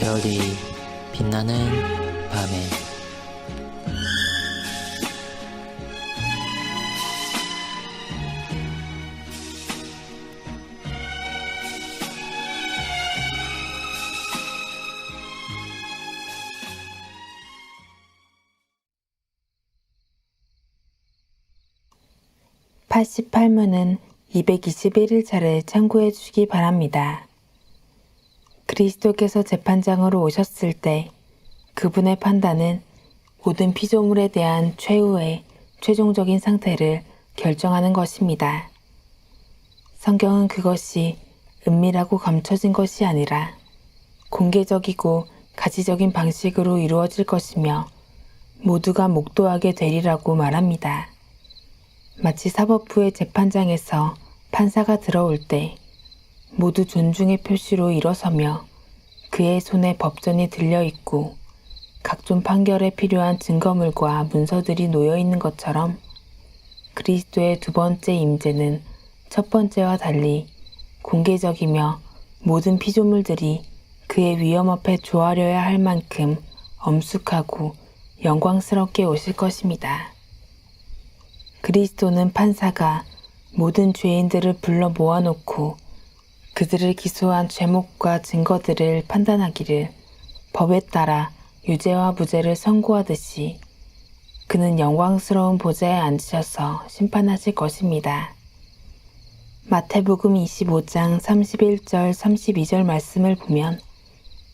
별이 빛나는 밤에 팔십팔문은 221일차를 참고해 주시기 바랍니다. 그리스도께서 재판장으로 오셨을 때 그분의 판단은 모든 피조물에 대한 최후의 최종적인 상태를 결정하는 것입니다. 성경은 그것이 은밀하고 감춰진 것이 아니라 공개적이고 가시적인 방식으로 이루어질 것이며 모두가 목도하게 되리라고 말합니다. 마치 사법부의 재판장에서 판사가 들어올 때 모두 존중의 표시로 일어서며 그의 손에 법전이 들려 있고 각종 판결에 필요한 증거물과 문서들이 놓여 있는 것처럼 그리스도의 두 번째 임재는 첫 번째와 달리 공개적이며 모든 피조물들이 그의 위험 앞에 조아려야 할 만큼 엄숙하고 영광스럽게 오실 것입니다. 그리스도는 판사가 모든 죄인들을 불러 모아놓고 그들을 기소한 죄목과 증거들을 판단하기를 법에 따라 유죄와 무죄를 선고하듯이 그는 영광스러운 보좌에 앉으셔서 심판하실 것입니다. 마태복음 25장 31절 32절 말씀을 보면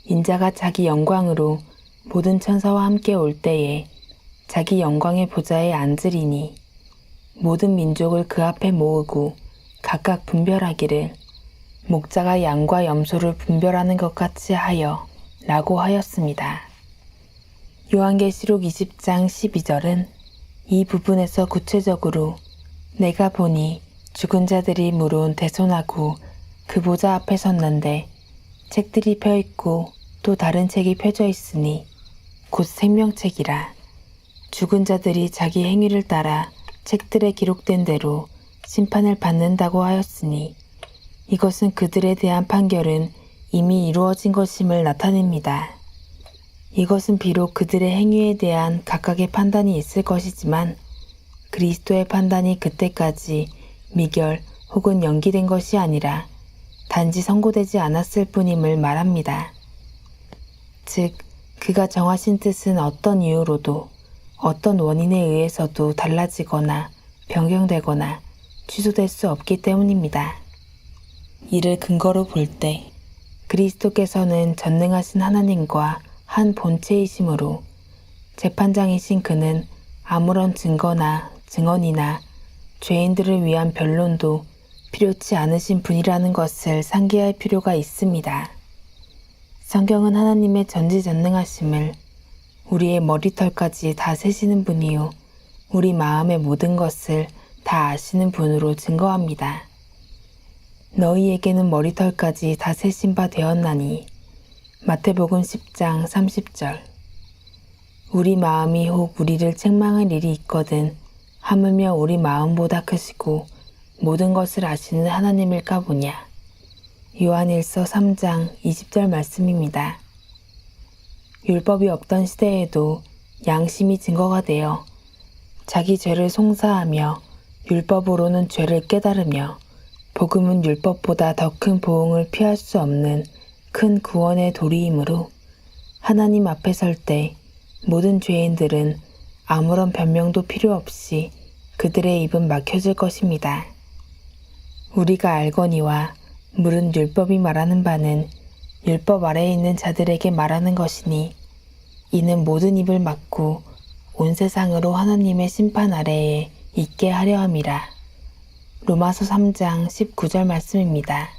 인자가 자기 영광으로 모든 천사와 함께 올 때에 자기 영광의 보좌에 앉으리니 모든 민족을 그 앞에 모으고 각각 분별하기를 목자가 양과 염소를 분별하는 것 같이 하여 라고 하였습니다. 요한계시록 20장 12절은 이 부분에서 구체적으로 내가 보니 죽은 자들이 물은 대손하고 그 보좌 앞에 섰는데 책들이 펴 있고 또 다른 책이 펴져 있으니 곧 생명책이라 죽은 자들이 자기 행위를 따라 책들에 기록된 대로 심판을 받는다고 하였으니 이것은 그들에 대한 판결은 이미 이루어진 것임을 나타냅니다. 이것은 비록 그들의 행위에 대한 각각의 판단이 있을 것이지만 그리스도의 판단이 그때까지 미결 혹은 연기된 것이 아니라 단지 선고되지 않았을 뿐임을 말합니다. 즉, 그가 정하신 뜻은 어떤 이유로도 어떤 원인에 의해서도 달라지거나 변경되거나 취소될 수 없기 때문입니다. 이를 근거로 볼 때 그리스도께서는 전능하신 하나님과 한 본체이시므로 재판장이신 그는 아무런 증거나 증언이나 죄인들을 위한 변론도 필요치 않으신 분이라는 것을 상기할 필요가 있습니다. 성경은 하나님의 전지전능하심을 우리의 머리털까지 다 세시는 분이요. 우리 마음의 모든 것을 다 아시는 분으로 증거합니다. 너희에게는 머리털까지 다 세신 바 되었나니. 마태복음 10장 30절. 우리 마음이 혹 우리를 책망할 일이 있거든 하물며 우리 마음보다 크시고 모든 것을 아시는 하나님일까 보냐. 요한일서 3장 20절 말씀입니다. 율법이 없던 시대에도 양심이 증거가 되어 자기 죄를 송사하며 율법으로는 죄를 깨달으며 복음은 율법보다 더 큰 보응을 피할 수 없는 큰 구원의 도리이므로 하나님 앞에 설 때 모든 죄인들은 아무런 변명도 필요 없이 그들의 입은 막혀질 것입니다. 우리가 알거니와 물은 율법이 말하는 바는 율법 아래에 있는 자들에게 말하는 것이니 이는 모든 입을 막고 온 세상으로 하나님의 심판 아래에 있게 하려 함이라. 로마서 3장 19절 말씀입니다.